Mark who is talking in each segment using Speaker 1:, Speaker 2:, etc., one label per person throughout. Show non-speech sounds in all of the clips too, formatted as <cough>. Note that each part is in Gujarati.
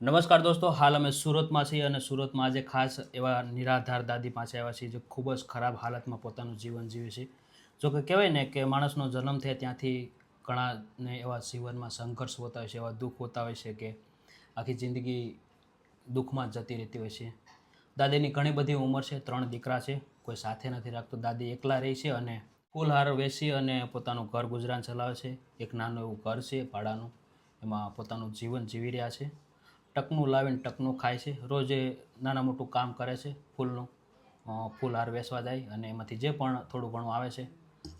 Speaker 1: નમસ્કાર દોસ્તો, હાલ અમે સુરતમાં છીએ અને સુરતમાં આજે ખાસ એવા નિરાધાર દાદી પાસે આવ્યા છીએ જે ખૂબ જ ખરાબ હાલતમાં પોતાનું જીવન જીવે છે. જો કે કહેવાય ને કે માણસનો જન્મ થાય ત્યાંથી ઘણાને એવા જીવનમાં સંઘર્ષ હોતા હોય છે, એવા દુઃખ હોતા હોય છે કે આખી જિંદગી દુઃખમાં જતી રહેતી હોય છે. દાદીની ઘણી બધી ઉંમર છે, ત્રણ દીકરા છે, કોઈ સાથે નથી રાખતો. દાદી એકલા રહી છે અને ફૂલહાર વેચી અને પોતાનું ઘર ગુજરાન ચલાવે છે. એક નાનું એવું ઘર છે ભાડાનું, એમાં પોતાનું જીવન જીવી રહ્યા છે. ટકનું લાવીને ટકનું ખાય છે. રોજે નાના મોટું કામ કરે છે ફૂલનું. ફૂલ હાર વેસવા જાય અને એમાંથી જે પણ થોડું ઘણું આવે છે,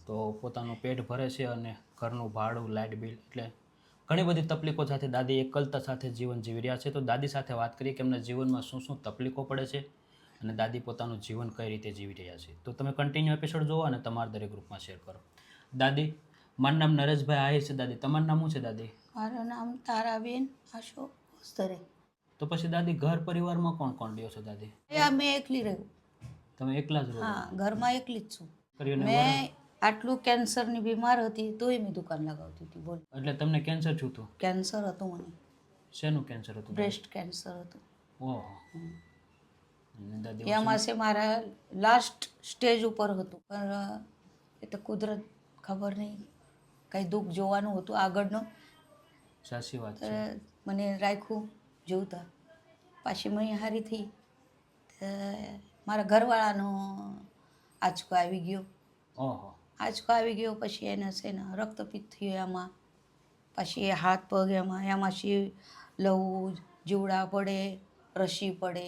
Speaker 1: તો પોતાનું પેટ ભરે છે અને ઘરનું ભાડું, લાઇટ બિલ એટલે ઘણી બધી તકલીફો સાથે દાદી એકલતા સાથે જીવન જીવી રહ્યા છે. તો દાદી સાથે વાત કરીએ કે એમના જીવનમાં શું શું તકલીફો પડે છે અને દાદી પોતાનું જીવન કઈ રીતે જીવી રહ્યા છે. તો તમે કન્ટિન્યુ એપિસોડ જુઓ અને તમારા દરેક ગ્રુપમાં શેર કરો. દાદી, મારું નામ નરેશભાઈ આહિર છે. દાદી, તમારું નામ શું છે દાદી?
Speaker 2: મારું નામ તારાબેન અશોક. ઓસ્તરે
Speaker 1: તો પછી દાદી ઘર પરિવારમાં કોણ કોણ રહ્યો છો દાદી?
Speaker 2: એ મેં એકલી રહ્યું
Speaker 1: તમે એકલા જ રહો?
Speaker 2: હા ઘરમાં એકલી જ છું.
Speaker 1: કર્યું
Speaker 2: મેં આટલું કેન્સરની બીમાર હતી તોય મેં દુકાન લગાવતી હતી બોલ.
Speaker 1: એટલે તમને કેન્સર છું હતું
Speaker 2: કેન્સર હતું મને.
Speaker 1: શેનું કેન્સર હતું
Speaker 2: બ્રેસ્ટ કેન્સર હતું.
Speaker 1: ઓહો.
Speaker 2: એમાં છે મારા લાસ્ટ સ્ટેજ ઉપર હતું. પણ એ તો કુદરત ખબર નહીં. કંઈ દુઃખ જોવાનું હતું આગળનું.
Speaker 1: સાચી વાત છે.
Speaker 2: મને રાખ્યું જોતા. પાછી મેં હારી થઈ. મારા ઘરવાળાનો આંચકો આવી ગયો. આંચકો આવી ગયો પછી એને છે ને રક્તપિત્ત થયું એમાં. પછી એ હાથ પગ એમાં એમાં શી લવું જીવડા પડે રસી પડે.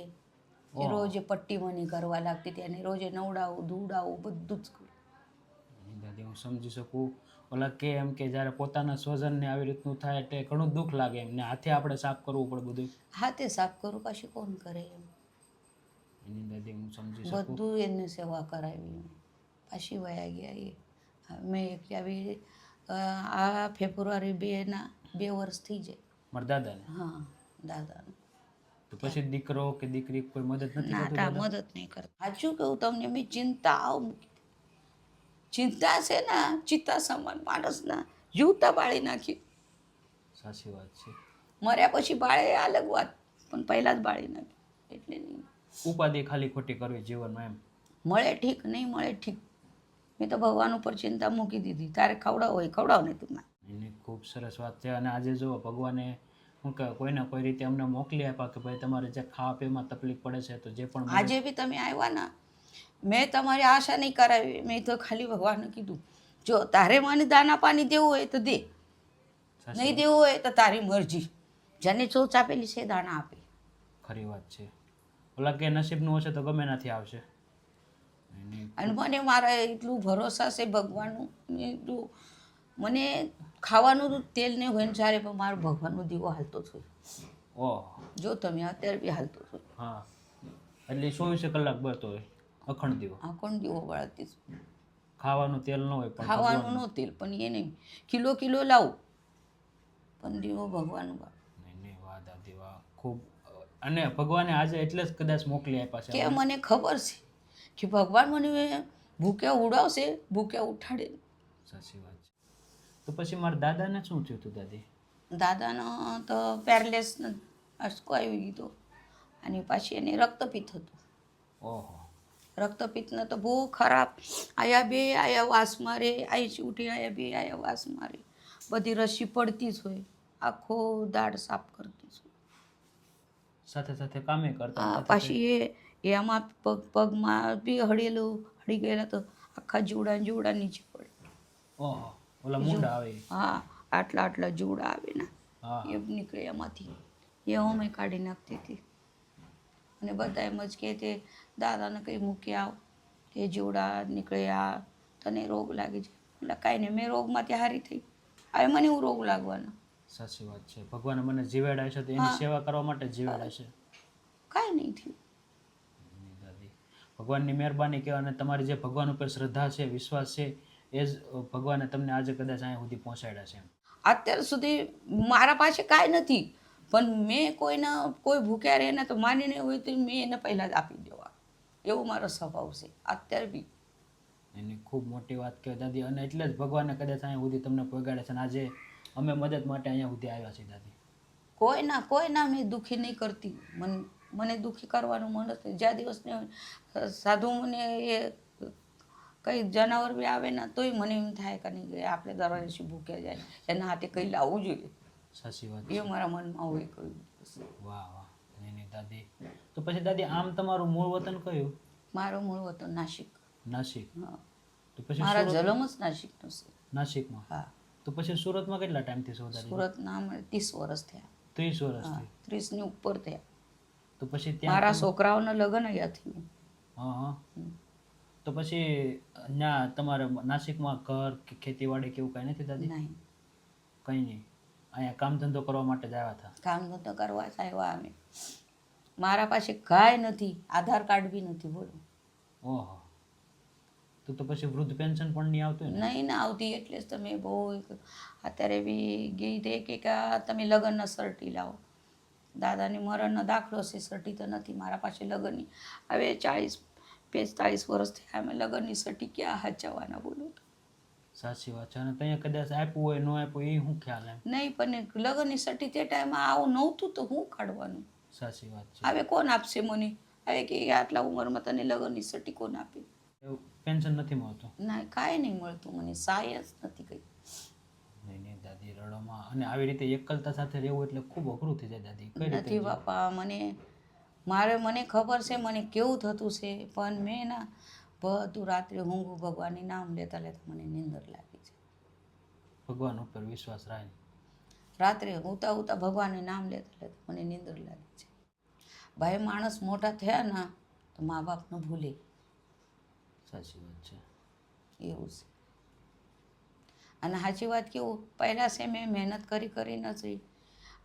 Speaker 2: એ રોજ પટ્ટી મને કરવા લાગતી હતી. અને રોજે નવડાવું ધૂડાવું બધું જ
Speaker 1: દાદી હું સમજી શકું. ઓલા કે એમ કે જ્યારે પોતાના સ્વજનને આવી રીતનું થાય એટલે ઘણું દુઃખ લાગે એમ. ને હાથે આપણે સાફ કરવું પડે બધું.
Speaker 2: હાથે સાફ કરું પાછી કોણ કરે એમ?
Speaker 1: એની દાદી હું સમજી શકું?
Speaker 2: બધું એને સેવા કરાવી. પાછી વયા ગયા એ. મેં એક આવી આ ફેબ્રુઆરી બેના બે વર્ષ થઈ જાય.
Speaker 1: મારા દાદાને?
Speaker 2: હા દાદાને.
Speaker 1: તો પછી દીકરો કે દીકરી કોઈ મદદ નથી કરતું?
Speaker 2: મદદ નહીં કરતા. સાચું કહું તમને મેં ચિંતા આવ ચિંતા છે ને ચિત્તા સમાન માણસના જીવતા બાળી નાખી.
Speaker 1: સાચી વાત છે.
Speaker 2: મર્યા પછી બાળે અલગ વાત પણ પહેલાં જ બાળી નાખી એટલે નહીં.
Speaker 1: ઉપાધિ ખાલી ખોટી કરવી જીવનમાં એમ.
Speaker 2: મળે ઠીક નહીં મળે ઠીક. મેં તો ભગવાન ઉપર ચિંતા મૂકી દીધી. તારે ખવડાવ હોય ખવડાવ ને તું
Speaker 1: એની ખૂબ સરસ વાત છે. અને આજે જો ભગવાને શું કે કોઈને કોઈ રીતે અમને મોકલી આપ્યા કે ભાઈ તમારે જે ખાવા પીવામાં તકલીફ પડે છે તો જે પણ
Speaker 2: આજે બી તમે આવ્યા ના મેં તમારી આશા નહીં કરાવી. મેં તો ખાલી ભગવાનને કીધું જો તારે મને દાના પાણી દેવું હોય તો દે. નહીં દેવું હોય તો તારી મરજી. જેને ચોચ આપેલી છે દાણા આપે.
Speaker 1: ખરી વાત છે. ઓલા કે નસીબનું હશે તો ગમે નથી આવશે.
Speaker 2: અને મને મારા એટલું ભરોસા છે ભગવાનનું. એટલું મને ખાવાનું તેલ નહીં હોય ને જ્યારે પણ મારો ભગવાનનો દીવો હાલતો થયો
Speaker 1: ઓહ.
Speaker 2: જો તમે અત્યારે બી હાલતો થયો
Speaker 1: હા. એટલે ચોવીસે કલાક બળતો હોય. અખંડ દીવો.
Speaker 2: અખંડ દીવો બળાતી
Speaker 1: ખાવાનું તેલ ન હોય પણ
Speaker 2: ખાવાનું નો તેલ પણ એ નહીં. કિલો કિલો લાવું. પણ દીવો ભગવાન બાળ
Speaker 1: વાહ દાદી વાહ. ખૂબ અને ભગવાને આજે એટલે જ કદાચ મોકલી આપ્યા છે.
Speaker 2: કે મને ખબર છે કે ભગવાન મને ભૂખ્યા ઉડાવશે ભૂખ્યા ઉઠાડે.
Speaker 1: સાચી વાત છે. તો પછી મારા દાદાને શું થયું હતું દાદી?
Speaker 2: દાદાનો તો પેરલેસ અસકો આવી ગયો અને પાછી એને રક્તપિત હતું.
Speaker 1: ઓહો.
Speaker 2: રક્તપિત્તને તો બહુ ખરાબ. આયા બે આયા વાસ મારે આઈ ઉઠી આયા બે આયા વાસ મારે. બધી રસી પડતી જ હોય. આખો દાળ સાફ કરતી જ હોય.
Speaker 1: સાથે સાથે કામે કરતા
Speaker 2: પાછી એ એમાં પગ પગમાં બી હળેલું હળી ગયેલા તો આખા જોડા ને જીવડા નીચે પડે.
Speaker 1: ઓહો ઓલા મુંડા આવે.
Speaker 2: હા આટલા આટલા જોડા આવે ને એ નીકળે એમાંથી એ અમે મેં કાઢી નાખતી હતી. અને બધા એમ જ કહે તે દાદાને કંઈ મૂકી આવ એ જોડા નીકળે આ તને રોગ લાગી છે. એટલે કાંઈ નહીં મેં રોગમાંથી હારી થઈ. હવે મને હું રોગ લાગવાનો.
Speaker 1: સાચી વાત છે. ભગવાન મને જીવાડ્યા છે તો એની સેવા કરવા માટે જીવાડ્યા છે.
Speaker 2: કાંઈ નહીં થયું.
Speaker 1: ભગવાનની મહેરબાની કહેવાય અને તમારી જે ભગવાન ઉપર શ્રદ્ધા છે વિશ્વાસ છે એ જ ભગવાને તમને આજે કદાચ અહીંયા સુધી પહોંચાડ્યા છે
Speaker 2: અત્યાર સુધી મારા પાસે કાંઈ નથી. પણ મેં કોઈના કોઈ ભૂખ્યા રહે ને તો માનીને હોય તો મેં એને પહેલાં જ આપી દેવા. એવો મારો સ્વભાવ છે. અત્યારે બી.
Speaker 1: એની ખૂબ મોટી વાત કહેવાય દાદી. અને એટલે જ ભગવાને કદાચ અહીંયા સુધી તમને પગાડે છે. અને આજે અમે મદદ માટે અહીંયા સુધી આવ્યા છીએ દાદી.
Speaker 2: કોઈના કોઈના મેં દુઃખી નહીં કરતી. મને મને દુઃખી કરવાનું મન જ જ્યાં દિવસને સાધુ મને એ કંઈ જનાવર બી આવે ને તોય મને એમ થાય કે નહીં આપણે દરવાજે શું ભૂખ્યા જાય. એના હાથે કંઈ લાવવું જોઈએ.
Speaker 1: સાચી વાત
Speaker 2: એ મારા મનમાં હોય કોઈ
Speaker 1: વાહ વાહ. દાદી. તો પછી દાદી આમ તમારું મૂળ વતન કયું?
Speaker 2: મારું મૂળ વતન નાસિક.
Speaker 1: નાસિક. તો પછી
Speaker 2: મારા જન્મ જ નાસિકનો છે.
Speaker 1: નાસિકમાં?
Speaker 2: હા.
Speaker 1: તો પછી સુરતમાં કેટલા ટાઈમથી છો દાદી?
Speaker 2: સુરતના મને ત્રીસ વર્ષ થયા.
Speaker 1: ત્રીસ વર્ષથી
Speaker 2: ત્રીસની ઉપર થયા.
Speaker 1: તો પછી ત્યાં
Speaker 2: મારા છોકરાઓના લગ્ન અહીંયાથી મેં.
Speaker 1: હા હા. તો પછી ના તમારે નાસિકમાં ઘર કે ખેતીવાડી કેવું કઈ કાંઈ નથી દાદી?
Speaker 2: નહીં.
Speaker 1: કંઈ નહીં. અહીંયા કામ ધંધો કરવા માટે જ આવ્યા હતા?
Speaker 2: કામ ધંધો કરવા જ આવ્યા અમે. મારા પાસે કાંઈ નથી આધાર કાર્ડ બી નથી બોલો.
Speaker 1: ઓહો. તો તો પછી વૃદ્ધ પેન્શન પણ નહીં આવતું
Speaker 2: નહીં ના આવતી એટલે જ તમે બહુ અત્યારે બી ગઈ તે કે તમે લગ્નના સર્ટી લાવો. દાદાની મરણનો દાખલો છે સર્ટી તો નથી મારા પાસે લગ્નની. હવે ચાળીસ પિસ્તાળીસ વર્ષ થયા અમે લગ્નની સર્ટી ક્યાં હાચવવાના બોલો તો.
Speaker 1: સાચી વાત છે અને ત્યાં કદાચ આપ્યું હોય ન આપ્યું એ શું ખ્યાલ એમ?
Speaker 2: નહીં પણ લગ્નની સર્ટી તે ટાઈમમાં આવું નહોતું તો હું કાઢવાનું?
Speaker 1: સાચી વાત છે.
Speaker 2: હવે કોણ આપશે મને? હવે કે આટલા ઉંમરમાં તને લગ્નની સટી કોણ આપે?
Speaker 1: પેન્શન નથી મળતું?
Speaker 2: ના કાંઈ નહીં મળતું મને. સાયન્સ નથી કંઈ.
Speaker 1: નહીં નહીં દાદી રડોમાં. અને આવી રીતે એકલતા સાથે રહેવું એટલે ખૂબ અઘરું થઈ જાય દાદી. કઈ રીતે
Speaker 2: નથી બાપા મને મારે મને ખબર છે મને કેવું થતું છે પણ મેં ના બધું રાત્રે ઊંઘું ભગવાનની નામ લેતા લેતા મને નીંદર લાગી છે.
Speaker 1: ભગવાન ઉપર વિશ્વાસ રાખે.
Speaker 2: રાત્રે ઉતા ઉતા ભગવાનને નામ લેતા લેતા મને નીંદર લાગે છે. ભાઈ માણસ મોટા થયા ના તો મા બાપને ભૂલે.
Speaker 1: સાચી વાત છે.
Speaker 2: એવું છે. અને સાચી વાત કેવું? પહેલાં છે મેં મહેનત કરી કરી નથી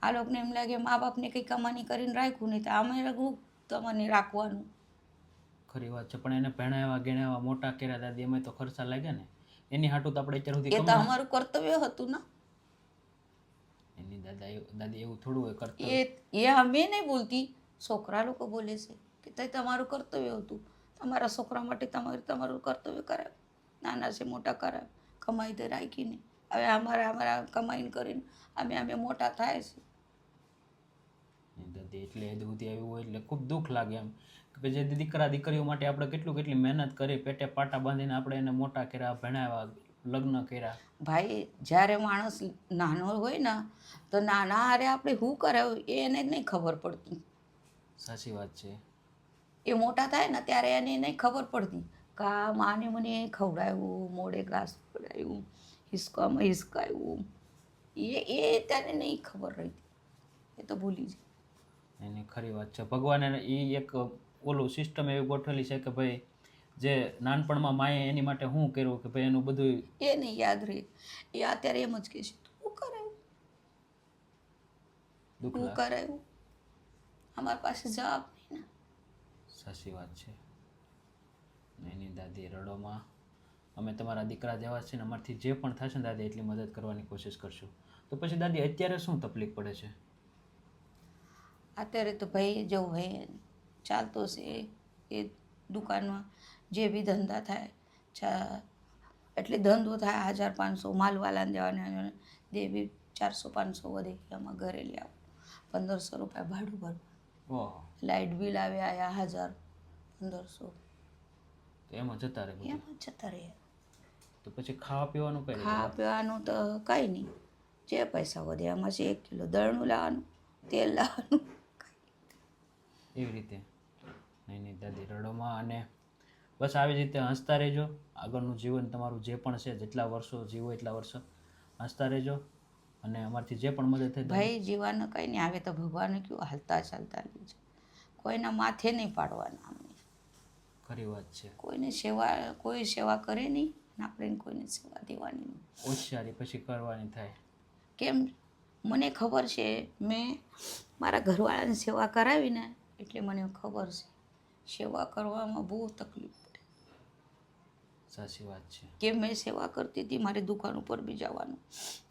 Speaker 2: આ લોકોને એમ લાગે મા બાપને કંઈ કમાણી કરીને રાખ્યું નહીં તો અમે હું તમને રાખવાનું.
Speaker 1: ખરી વાત છે પણ એને ભણાવ્યા ગણાવ્યા મોટા કર્યા દાદી અમે તો ખર્ચા લાગ્યા ને. એની હાટું તો આપણે અત્યાર સુધી
Speaker 2: એ તો અમારું કર્તવ્ય હતું ને.
Speaker 1: દાદા એવું- દાદી એવું થોડું હોય કરતા
Speaker 2: એ એ અમે નહીં બોલતી. છોકરા લોકો બોલે છે કે તે તમારું કર્તવ્ય હતું. તમારા છોકરા માટે તમારે તમારું કર્તવ્ય કરાવ નાના છે મોટા કરાવ કમાઈ તો રાખીને. હવે અમારા અમારા કમાઈને કરીને અમે અમે મોટા થાય છે.
Speaker 1: દાદી એટલે સુધી આવ્યું હોય એટલે ખૂબ દુઃખ લાગે એમ. કે જે દીકરા દીકરીઓ માટે આપણે કેટલું કેટલી મહેનત કરી પેટે પાટા બાંધીને આપણે એને મોટા કર્યા ભણાવ્યા લગ્ન કર્યા.
Speaker 2: ભાઈ જ્યારે માણસ નાનો હોય ને તો નાના હારે આપણે શું કરાવ્યું એ એને જ નહીં ખબર પડતી.
Speaker 1: સાચી વાત છે.
Speaker 2: એ મોટા થાય ને ત્યારે એને નહીં ખબર પડતી કા માને મને ખવડાવ્યું મોડે ઘાસ ખવડાવ્યું હિસકામાં હિસકાયું. એ એ ત્યારે નહીં ખબર રહેતી. એ તો ભૂલી જાય.
Speaker 1: એની ખરી વાત છે. ભગવાને એ એક ઓલું સિસ્ટમ એવી ગોઠવેલી છે કે ભાઈ જે નાનપણમાં માએ એની માટે શું કર્યું કે ભાઈ એનું બધું
Speaker 2: એ નહીં યાદ રહે. એ અત્યારે એમ જ કહે છે તું કરાવ્યું
Speaker 1: દુઃખ
Speaker 2: તું
Speaker 1: લાગે.
Speaker 2: અમારી પાસે જવાબ નહીં ને.
Speaker 1: સાચી વાત છે. એની દાદી રડોમાં. અમે તમારા દીકરા જેવા છે ને અમારથી જે પણ થશે ને દાદી એટલી મદદ કરવાની કોશિશ કરશું. તો પછી દાદી અત્યારે શું તકલીફ પડે છે?
Speaker 2: અત્યારે તો ભાઈ જવું ભાઈ ચાલતો છે એ દુકાનમાં. જે બી ધંધા થાય ચા એટલે ધંધો થાય હજાર પાંચસો માલવાલાને જવાના જે બી ચારસો પાંચસો વધે એમાં ઘરે લઈ આવો. પંદરસો રૂપિયા ભાડું ભરવું. લાઇટ બિલ આવે આયા હજાર પંદરસો.
Speaker 1: તો એમાં જતા રહે
Speaker 2: એમાં જતા રહે.
Speaker 1: તો પછી ખાવા પીવાનું કઈ
Speaker 2: ખાવા પીવાનું તો કાંઈ નહીં. જે પૈસા વધે એમાંથી એક કિલો દળનું લાવવાનું તેલ લાવવાનું
Speaker 1: એવી રીતે? નહીં નહીં દાદી રડોમાં અને બસ આવી જ રીતે હસતા રહેજો. આગળનું જીવન તમારું જે પણ છે જેટલા વર્ષો જીવો એટલા વર્ષો હસતા રહેજો. અને અમારથી જે પણ મદદ થાય
Speaker 2: ભાઈ જીવાનું કંઈ નહીં આવે તો ભગવાને કયું હાલતા ચાલતા લેજો કોઈના માથે નહીં પાડવાના અમને.
Speaker 1: ખરી વાત છે.
Speaker 2: કોઈને સેવા કોઈ સેવા કરે નહીં આપણે કોઈને સેવા દેવાની નહીં.
Speaker 1: હોશિયારી પછી કરવાની થાય.
Speaker 2: કેમ? મને ખબર છે મેં મારા ઘરવાળાની સેવા કરાવીને એટલે મને ખબર છે. સેવા કરવામાં બહુ તકલીફ
Speaker 1: સાચી વાત છે.
Speaker 2: કે મેં સેવા કરતી હતી મારી દુકાન ઉપર બી જવાનું.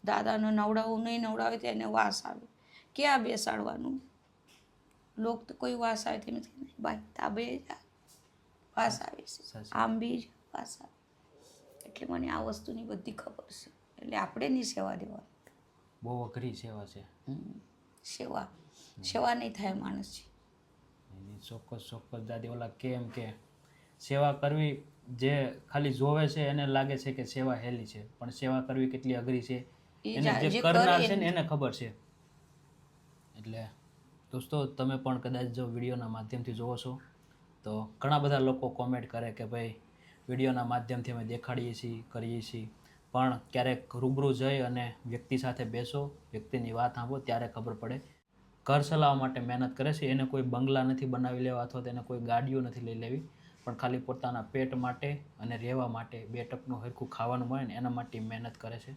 Speaker 2: દાદાને નવડાવું નહીં નવડાવે તો એને વાસ આવે. ક્યાં બેસાડવાનું? લોક તો કોઈ વાસ આવે તેમ નથી. ભાઈ તાબે જા. વાસ આવે છે. આમ બી વાસ આવે. એટલે મને આ વસ્તુની બધી ખબર છે. એટલે આપણે નહીં સેવા દેવાની.
Speaker 1: બહુ અઘરી સેવા છે.
Speaker 2: સેવા. સેવા નહીં થાય માણસથી
Speaker 1: એની ચોક્કસ ચોક્કસ. દાદી ઓલા કેમ કે સેવા કરવી જે ખાલી જોવે છે એને લાગે છે કે સેવા હેલી છે. પણ સેવા કરવી કેટલી અઘરી છે? એને
Speaker 2: જે
Speaker 1: જે કરનાર છે ને એને ખબર છે. એટલે દોસ્તો તમે પણ કદાચ જો વિડીયોના માધ્યમથી જોવો છો તો ઘણા બધા લોકો કોમેન્ટ કરે કે ભાઈ વિડીયોના માધ્યમથી અમે દેખાડીએ છીએ કરીએ છીએ. પણ ક્યારેક રૂબરૂ જઈ અને વ્યક્તિ સાથે બેસો વ્યક્તિની વાત સાંભળો ત્યારે ખબર પડે. ઘર ચલાવવા માટે મહેનત કરે છે એને કોઈ બંગલા નથી બનાવી લેવા અથવા તેને કોઈ ગાડીઓ નથી લઈ લેવી. પણ ખાલી પોતાના પેટ માટે અને રહેવા માટે બે ટકનું હરખું ખાવાનું મળે ને એના માટે મહેનત કરે છે.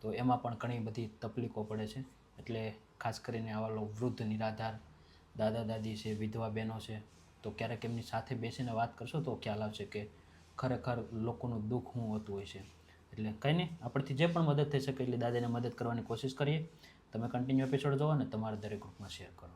Speaker 1: તો એમાં પણ ઘણી બધી તકલીફો પડે છે. એટલે ખાસ કરીને આવા લોકો વૃદ્ધ નિરાધાર દાદા દાદી છે, વિધવા બહેનો છે, તો ક્યારેક એમની સાથે બેસીને વાત કરશો તો ખ્યાલ આવશે કે ખરેખર લોકોનું દુઃખ શું હોતું હોય છે. એટલે કંઈ નહીં, આપણથી જે પણ મદદ થઈ શકે એટલી દાદાને મદદ કરવાની કોશિશ કરીએ. તમે કન્ટિન્યુ એપિસોડ જોવો અને તમારા દરેક ગ્રુપમાં શેર કરો.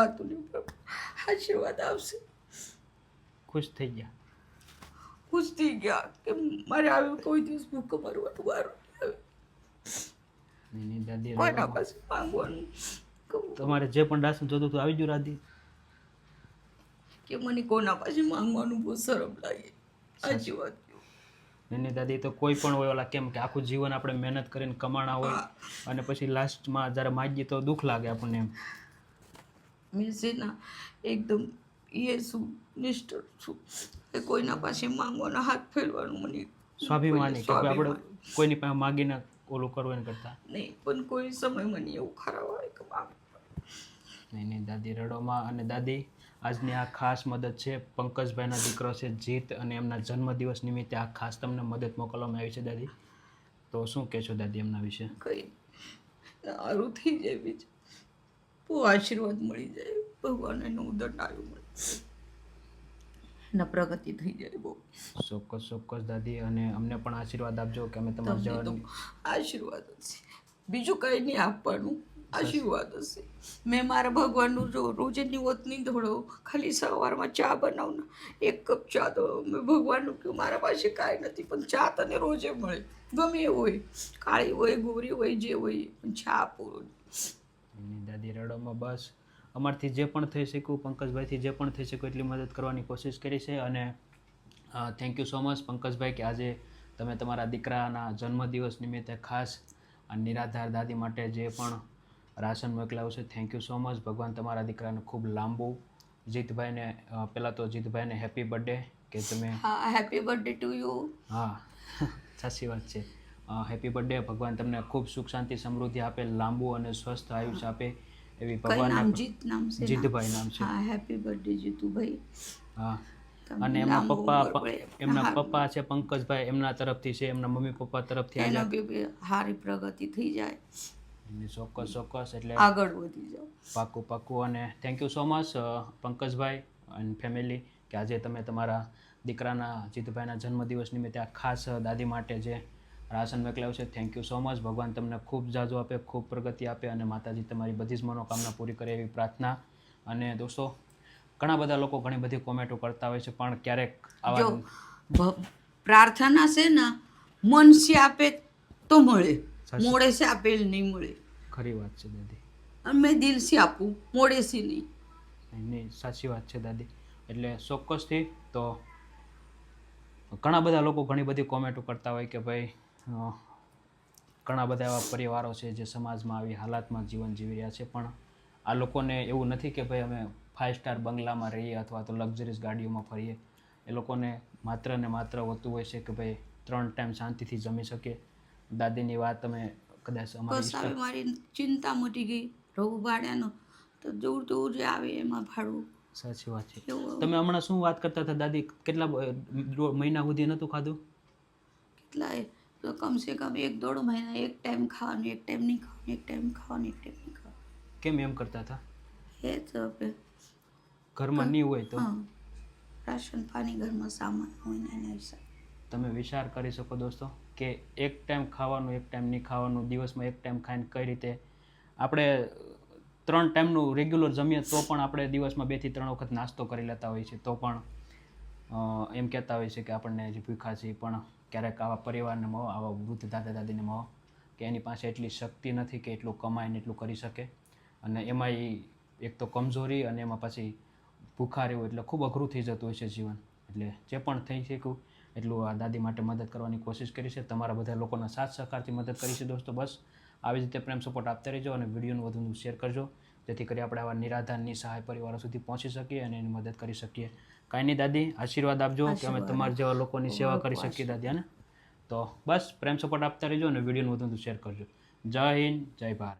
Speaker 2: મારો ભગવાન આશીર્વાદ આવશે
Speaker 1: ખુશ થઈ ગયા.
Speaker 2: ખુશ થઈ ગયા કે મારે આવી કોઈ દિવસ ભૂખ મરવાનું વારો આવે.
Speaker 1: નહીં, નહીં, દાદી
Speaker 2: કોઈના પાસે માંગવાનું.
Speaker 1: તમારે જે પણ રાશન જોતું હતું આવી ગયું રાધી.
Speaker 2: કે મને કોના પાસે માંગવાનું બહુ શરમ લાગે. સાચી. વાત
Speaker 1: નહીં દાદી તો કોઈ પણ હોય ઓલા કેમ કે આખું જીવન આપણે મહેનત કરીને કમાણા હોય અને પછી લાસ્ટમાં જ્યારે માગીએ તો દુઃખ લાગે આપણને એમ.
Speaker 2: મેં એકદમ એ શું નિષ્ઠ છું. કે કોઈના પાસે માંગવાના હાથ ફેરવાનું મને
Speaker 1: સ્વાભિમાની કે આપણે કોઈની પાસે માગીને ઓલું કરવું એને કરતા?
Speaker 2: નહીં પણ કોઈ સમય મને એવું ખરાબ આવે કે માંગ.
Speaker 1: નહીં નહીં દાદી રડોમાં અને દાદી આજની આ ખાસ મદદ છે. પંકજભાઈનો દીકરો છે જીત અને એમના જન્મદિવસ નિમિત્તે આ ખાસ તમને મદદ મોકલવામાં આવી છે દાદી. તો શું કહેશો દાદી એમના વિશે?
Speaker 2: કંઈ સારું થઈ જાય આશીર્વાદ મળી જાય ભગવાન એનું આવ્યું મળે. ને પ્રગતિ થઈ જાય બહુ.
Speaker 1: ચોક્કસ ચોક્કસ દાદી અને અમને પણ આશીર્વાદ આપજો કે અમે તમારા જવાની
Speaker 2: આશીર્વાદ હશે. બીજું કંઈ નહીં આપવાનું આશીર્વાદ હશે. મેં મારા ભગવાનનું જો રોજની ઓત નહીં ધોળો ખાલી સવારમાં ચા બનાવું એક કપ ચા તો મેં ભગવાનનું કહ્યું મારા પાસે કાંઈ નથી પણ ચા તને રોજે મળે. ગમે હોય કાળી હોય ગોરી હોય જે હોય પણ ચા પૂરો
Speaker 1: એની દાદી રડોમાં બસ. અમારથી જે પણ થઈ શક્યું પંકજભાઈથી જે પણ થઈ શક્યું એટલી મદદ કરવાની કોશિશ કરી છે અને thank you so much Pankajbhai કે આજે તમે તમારા દીકરાના જન્મદિવસ નિમિત્તે ખાસ અને નિરાધાર દાદી માટે જે પણ રાશન મોકલાવ્યું છે થેન્ક યુ સો મચ ભગવાન તમારા દીકરાને ખૂબ લાંબુ. જીતભાઈને પહેલાં તો જીતભાઈને હેપી બર્થડે કે તમે
Speaker 2: હા હેપી બર્થડે ટુ યુ
Speaker 1: હા <laughs> સાચી વાત છે. હેપી બર્થડે ભગવાન તમને ખૂબ સુખ શાંતિ સમૃદ્ધિ આપે લાંબુ અને સ્વસ્થ આયુષ્ય આપે એવી
Speaker 2: ભગવાન નામ? જીત નામ છે
Speaker 1: જીતભાઈ નામ? છે.
Speaker 2: હા હેપી બર્થડે જીતુભાઈ.
Speaker 1: હા. અને એમના પપ્પા એમના પપ્પા છે પંકજભાઈ એમના તરફથી છે એમના મમ્મી પપ્પા તરફથી
Speaker 2: એનો બી બી સારી પ્રગતિ થઈ જાય.
Speaker 1: ચોક્કસ ચોક્કસ એટલે
Speaker 2: આગળ વધી જાઓ.
Speaker 1: પાકું પાકું અને thank you so much Pankajbhai and family કે આજે તમે તમારા દીકરાના જીતુભાઈના જન્મદિવસ નિમિત્તે આ ખાસ દાદી માટે જે રાશન મોકલાવ્યું છે. થેન્ક યુ સો મચ ભગવાન તમને ખૂબ જાજો આપે ખૂબ પ્રગતિ આપે અને માતાજી તમારી બધી જ મનોકામના પૂરી કરે એવી પ્રાર્થના. અને દોસ્તો ઘણા બધા લોકો ઘણી બધી કોમેન્ટો કરતા હોય છે પણ ક્યારેક આવા
Speaker 2: પ્રાર્થના છે ને મનથી આપે તો મળે. મોડે છે આપેલ નહીં મળે.
Speaker 1: ખરી વાત છે દાદી.
Speaker 2: મેં દિલથી આપું મોડેથી નહીં
Speaker 1: નહીં સાચી વાત છે દાદી. એટલે ચોક્કસથી તો ઘણા બધા લોકો ઘણી બધી કોમેન્ટો કરતા હોય કે ભાઈ ઘણા બધા એવા પરિવારો છે જે સમાજમાં આવી હાલાતમાં જીવન જીવી રહ્યા છે પણ આ લોકોને એવું નથી કે ભાઈ અમે ફાઇવ સ્ટાર બંગલામાં રહીએ અથવા તો લક્ઝરીસ ગાડીઓમાં ફરીએ. એ લોકોને માત્ર ને માત્ર હોતું હોય છે કે ભાઈ ત્રણ ટાઈમ શાંતિથી જમી શકે. દાદીની વાત તમે કદાચ અમારી
Speaker 2: મારી ચિંતા મોટી ગઈ રહું ભાડ્યાનો તો દૂર દૂર જે આવે એમાં ભાડું.
Speaker 1: સાચી વાત છે. તમે હમણાં શું વાત કરતા હતા દાદી? કેટલા મહિના સુધી નહોતું ખાધું?
Speaker 2: કેટલાય? તો કમસે કમ એક દોઢ મહિના એક ટાઈમ ખાવાનું એક ટાઈમ નહીં ખાવાનું એક ટાઈમ ખાવાનું એક ટાઈમ નહીં ખાવાનું.
Speaker 1: કેમ એમ કરતા હતા?
Speaker 2: એ તો
Speaker 1: ઘરમાં નહીં હોય તો?
Speaker 2: રાશન પાણી ઘરમાં સામાન હોય ને એના હિસાબે
Speaker 1: તમે વિચાર કરી શકો દોસ્તો કે એક ટાઈમ ખાવાનું એક ટાઈમ નહીં ખાવાનું દિવસમાં એક ટાઈમ ખાઈને કઈ રીતે? આપણે ત્રણ ટાઈમનું રેગ્યુલર જમીએ તો પણ આપણે દિવસમાં બેથી ત્રણ વખત નાસ્તો કરી લેતા હોઈએ છીએ. તો પણ એમ કહેતા હોય છે કે આપણને હજી ભૂખા છે પણ ક્યારેક આવા પરિવારને મો આવા વૃદ્ધ દાદા દાદીને મો કે એની પાસે એટલી શક્તિ નથી કે એટલું કમાઈને એટલું કરી શકે. અને એમાં એ એક તો કમજોરી અને એમાં પછી ભૂખા રહેવું એટલે ખૂબ અઘરું થઈ જતું હોય છે જીવન. એટલે જે પણ થઈ શક્યું, એટલું આ દાદી માટે મદદ કરવાની કોશિશ કરી છે. તમારા બધા લોકોના સાથ સહકારથી મદદ કરી છે દોસ્તો. બસ આવી રીતે પ્રેમ સપોર્ટ આપતા રહેજો અને વિડીયોનું વધુ શેર કરજો. જેથી કરી આપણે આવા નિરાધારની સહાય પરિવારો સુધી પહોંચી શકીએ અને એની મદદ કરી શકીએ. કાંઈ નહીં દાદી આશીર્વાદ આપજો કે અમે તમારા જેવા લોકોની સેવા કરી શકીએ દાદી ને? તો બસ પ્રેમ સપોર્ટ આપતા રહેજો અને વિડીયોનું વધુ વધુ શેર કરજો. જય હિન્દ જય ભારત.